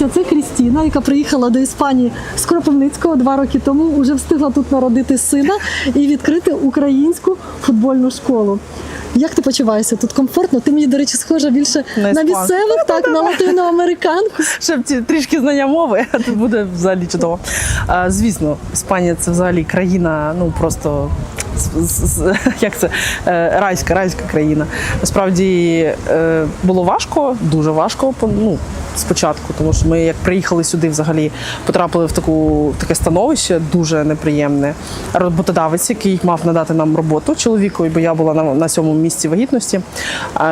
Знайомтеся, це Крістіна, яка приїхала до Іспанії з Кропивницького два роки тому. Уже встигла тут народити сина і відкрити українську футбольну школу. Як ти почуваєшся? Тут комфортно? Ти мені, до речі, схожа більше На на, місцевих, так, на латиноамериканку. Ще трішки знання мови, а тут буде взагалі чудово. А, звісно, Іспанія це взагалі країна, ну просто. Як це Е, райська, райська країна. Насправді е, було важко, дуже важко. Ну спочатку, тому що ми як приїхали сюди, взагалі потрапили в таку таке становище дуже неприємне. Роботодавець, який мав надати нам роботу чоловікові, бо я була на, на сьомому місці вагітності.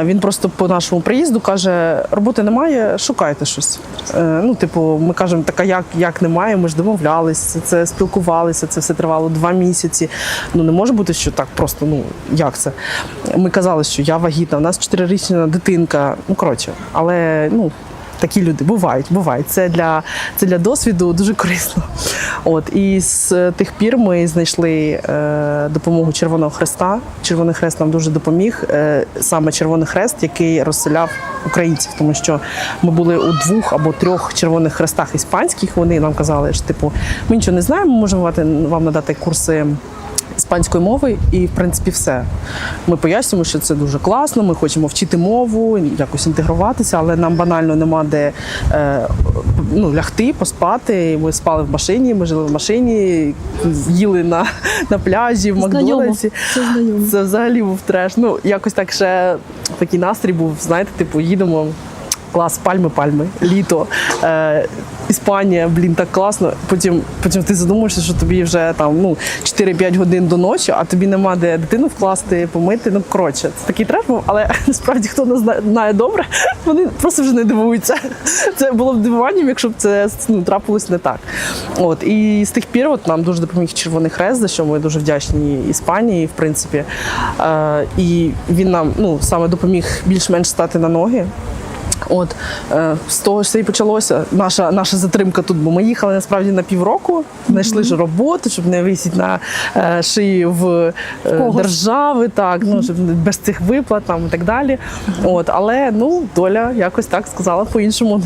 Він просто по нашому приїзду каже: роботи немає, шукайте щось. Е, ну, типу, ми кажемо, така як, як немає, ми ж домовлялися, це спілкувалися, це все тривало два місяці. Ну не може бути, що так просто, ну як це? Ми казали, що я вагітна, у нас чотирирічна дитинка. Ну коротше, але ну. Такі люди бувають, бувають. Це для, це для досвіду дуже корисно. От і з тих пір ми знайшли е, допомогу Червоного Хреста. Червоний Хрест нам дуже допоміг. Е, саме Червоний Хрест, який розселяв українців, тому що ми були у двох або трьох червоних хрестах іспанських. Вони нам казали, що типу, ми нічого не знаємо, ми можемо вам- надати курси іспанської мови, і в принципі все. Ми пояснюємо, що це дуже класно. Ми хочемо вчити мову, якось інтегруватися, але нам банально нема де е, ну, лягти, поспати. Ми спали в машині, ми жили в машині, їли на, на пляжі, в Макдональдсі. це. Це взагалі був треш. Ну якось так ще такий настрій був. Знаєте, типу, їдемо. Клас, пальми, пальми, літо, е, Іспанія, блін, так класно. Потім, потім ти задумуєшся, що тобі вже там ну 4-5 годин до ночі, а тобі нема де дитину вкласти, помити. Ну коротше, це такий треш був, але насправді хто не знає добре, вони просто вже не дивуються. Це було б дивуванням, якщо б це ну, трапилось не так. От і з тих пір от нам дуже допоміг Червоний Хрест, за що ми дуже вдячні Іспанії, в принципі. Е, і він нам ну саме допоміг більш-менш стати на ноги. От е, з того ж все і почалося. Наша наша затримка тут, бо ми їхали насправді на півроку, знайшли ж роботу, щоб не висіти на е, шиї в е, держави, так ну щоб без цих виплат там і так далі. От, але ну доля якось так сказала по-іншому.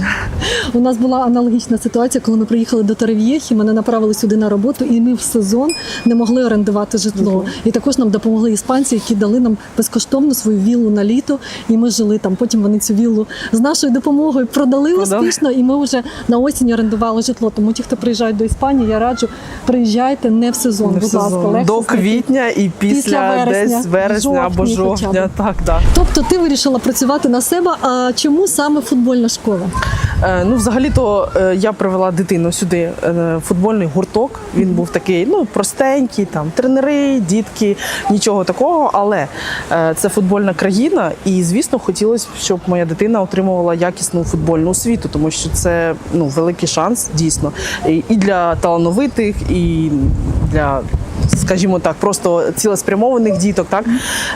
У нас була аналогічна ситуація, коли ми приїхали до Терев'єхі, мене направили сюди на роботу, і ми в сезон не могли орендувати житло. І також нам допомогли іспанці, які дали нам безкоштовно свою віллу на літо, і ми жили там. Потім вони цю віллу нашою допомогою продали успішно, і ми вже на осінь орендували житло. Тому ті, хто приїжджають до Іспанії, я раджу приїжджайте не в сезон, Не в будь ласка, легше до квітня і після, Після вересня, десь вересня або жовтня. Так, так. Тобто ти вирішила працювати на себе. А чому саме футбольна школа? Е, Ну, взагалі-то е, я привела дитину сюди е, футбольний гурток. Він був такий, ну простенький, там тренери, дітки, нічого такого. Але е, це футбольна країна, і звісно, хотілося б, щоб моя дитина отримувала якісну футбольну освіту, тому що це ну великий шанс дійсно і для талановитих, і для. Скажімо так, просто цілеспрямованих діток, так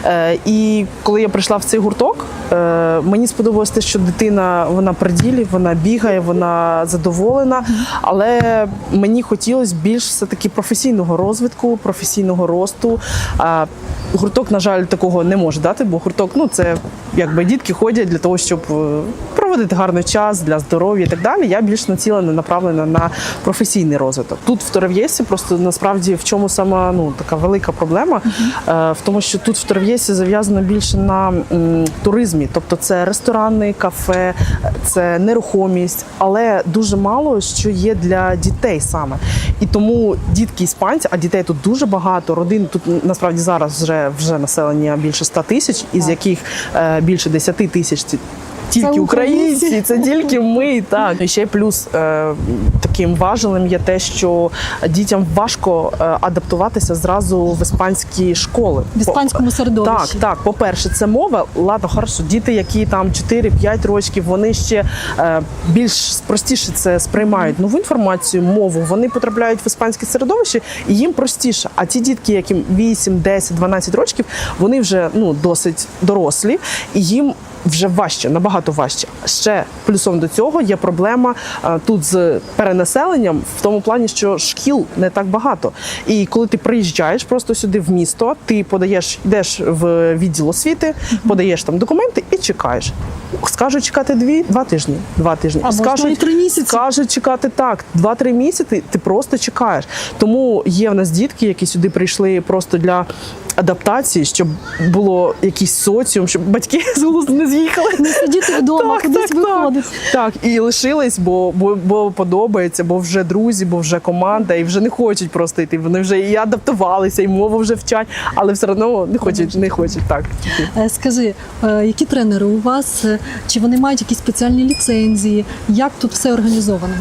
е, і коли я прийшла в цей гурток, е, мені сподобалось те, що дитина вона при ділі, вона бігає, вона задоволена. Але мені хотілося більш все таки професійного розвитку, професійного росту. А гурток, на жаль, такого не може дати, бо гурток, ну це якби дітки ходять для того, щоб е, проводити гарний час для здоров'я і так далі. Я більш націлена, направлена на професійний розвиток. Тут в Торев'єсі просто насправді в чому сама ну така велика проблема, е, в тому, що тут в Торев'єсі зав'язано більше на м, туризмі, тобто це ресторани, кафе, це нерухомість, але дуже мало що є для дітей саме. І тому дітки іспанці, а дітей тут дуже багато. Родин тут насправді зараз вже вже населення більше 100 тисяч, із яких е, більше 10 тисяч тільки українці. це тільки ми. Так і ще плюс е, таким важелем є те, що дітям важко е, адаптуватися зразу в іспанські школи. В іспанському середовищі. Так, так. По-перше, це мова. Ладно, хорошо, діти, які там 4-5 років, вони ще е, більш простіше це сприймають нову інформацію, мову. Вони потрапляють в іспанське середовище, і їм простіше. А ті дітки, яким 8, 10, 12 років, вони вже ну досить дорослі, і їм. Вже важче, набагато важче. Ще плюсом до цього є проблема е, тут з перенаселенням в тому плані, що шкіл не так багато. І коли ти приїжджаєш просто сюди в місто, ти подаєш, йдеш в відділ освіти, подаєш там документи і чекаєш. Скажуть чекати дві, два тижні. Два тижні. А можна і три місяці. Скажуть чекати так. Два-три місяці ти просто чекаєш. Тому є в нас дітки, які сюди прийшли просто для адаптації, щоб було якийсь соціум, щоб батьки з глузду не з'їхали. Не сидіти вдома, кудись виходить. Так, і лишились, бо, бо, бо подобається, бо вже друзі, бо вже команда, і вже не хочуть просто йти. Вони вже і адаптувалися, і мову вже вчать, але все одно не хочуть, не хочуть так. Е, Скажи, е, які тренери у вас? Е, Чи вони мають якісь спеціальні ліцензії? Як тут все організовано?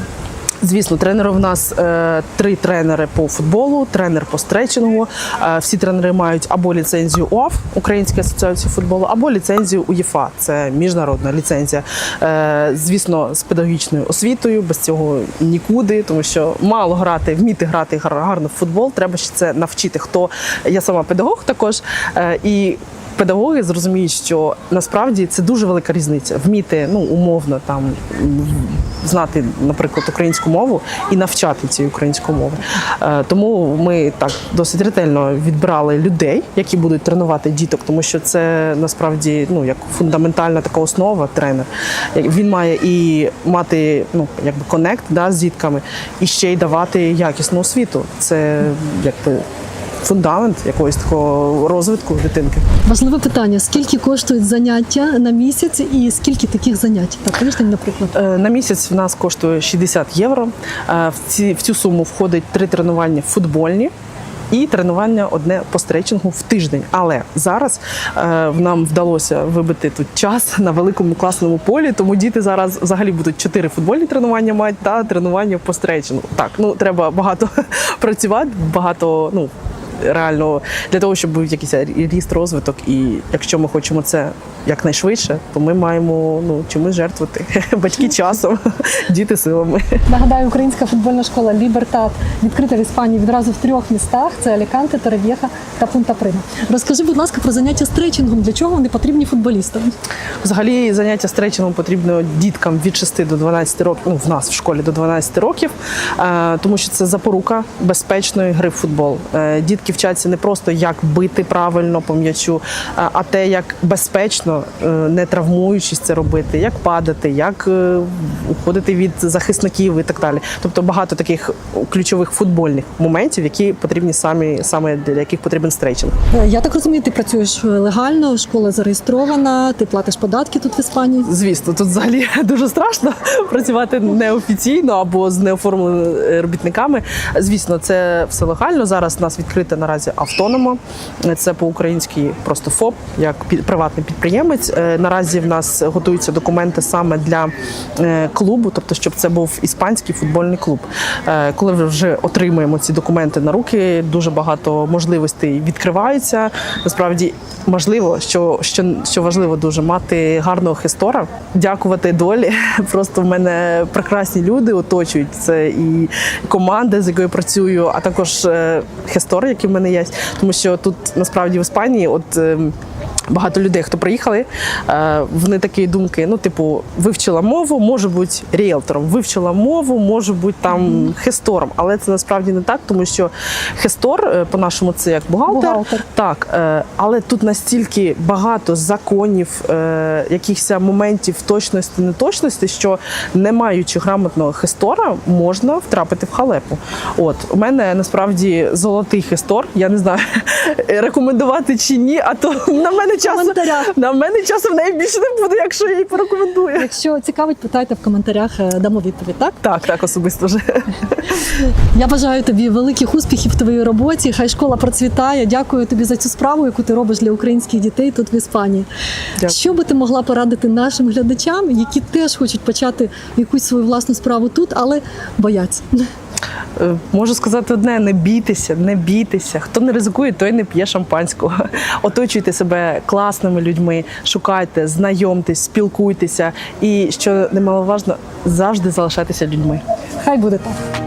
Звісно, тренери в нас е, три тренери по футболу, тренер по стретчингу. Е, всі тренери мають або ліцензію УАФ, Української асоціації футболу, або ліцензію УЄФА, це міжнародна ліцензія. Е, звісно, з педагогічною освітою, без цього нікуди, тому що мало грати, вміти грати гар- гарно в футбол. Треба ще це навчити. Хто я сама педагог також. Е, і Педагоги зрозуміють, що насправді це дуже велика різниця. Вміти ну умовно там знати, наприклад, українську мову і навчати цій українську мову. Е, Тому ми так досить ретельно відбирали людей, які будуть тренувати діток, тому що це насправді ну як фундаментальна така основа тренер. Він має і мати ну якби конект да, з дітками, і ще й давати якісну освіту. Це якби фундамент якогось такого розвитку дитинки. Важливе питання: скільки коштують заняття на місяць і скільки таких занять на тиждень, наприклад? Е, На місяць в нас коштує 60 євро. Е, В, ці, в цю суму входить три тренування футбольні. І тренування одне по стретчингу в тиждень. Але зараз е, нам вдалося вибити тут час на великому класному полі, тому діти зараз взагалі будуть чотири футбольні тренування мають та тренування по стретчингу. Так, ну треба багато працювати, багато ну реально для того, щоб був якийсь ріст, розвиток. І якщо ми хочемо це якнайшвидше, то ми маємо ну чимось жертвувати. Батьки часом, діти силами. Нагадаю, українська футбольна школа Лібертат відкрита в Іспанії відразу в трьох містах: це Аліканте, Терев'єха та Пунта Прима. Розкажи, будь ласка, про заняття стретчингом. Для чого вони потрібні футболістам? Взагалі заняття стретчингом потрібно діткам від 6 до 12 років. Ну в нас в школі до 12 років, е, тому що це запорука безпечної гри в футбол. Е, Дітки вчаться не просто як бити правильно по м'ячу, а те, як безпечно, е, не травмуючись це робити, як падати, як е, уходити від захисників і так далі. Тобто багато таких ключових футбольних моментів, які потрібні самі саме для яких потрібен стретчинг. Е, Я так розумію, ти працюєш легально, школа зареєстрована, ти платиш податки тут в Іспанії. Звісно, тут взагалі дуже страшно працювати неофіційно або з неоформленими робітниками. Звісно, це все легально. Зараз нас відкрита наразі автонома. Це по-українськи просто ФОП, як приватний підприємець. Е, Наразі в нас готуються документи саме для е, клубу, тобто, щоб це був іспанський футбольний клуб. Е, Коли вже отримуємо ці документи на руки, дуже багато можливостей відкриваються. Насправді можливо, що, що, що важливо дуже мати гарного хестора, дякувати долі. Просто в мене прекрасні люди оточують це і команда, з якою працюю, а також хистори, які в мене є. Тому що тут насправді в Іспанії, от. Багато людей, хто приїхали, е, вони такі думки: ну, типу, вивчила мову, може бути ріелтором, вивчила мову, може бути там хестором. Але це насправді не так, тому що хестор, е, по-нашому, це як бухгалтер. Бухгалтер. Так, е, але тут настільки багато законів, якихось моментів точності, неточності, що не маючи грамотного хестора, можна втрапити в халепу. От у мене насправді золотий хестор. Я не знаю, рекомендувати чи ні, а то на мене часу на мене часу в неї більше не буде, якщо я її порекомендую. Якщо цікавить, питайте в коментарях, е, дамо відповідь. Так Так, так, особисто вже. я бажаю тобі великих успіхів в твоїй роботі. Хай школа процвітає. Дякую тобі за цю справу, яку ти робиш для українських дітей тут в Іспанії. Дякую. Що би ти могла порадити нашим глядачам, які теж хочуть почати якусь свою власну справу тут, але бояться? Е, Можу сказати одне: не бійтеся, не бійтеся. Хто не ризикує, той не п'є шампанського. Оточуйте себе класними людьми, шукайте, знайомтесь, спілкуйтеся. І що немаловажно, завжди залишайтеся людьми. Хай буде так.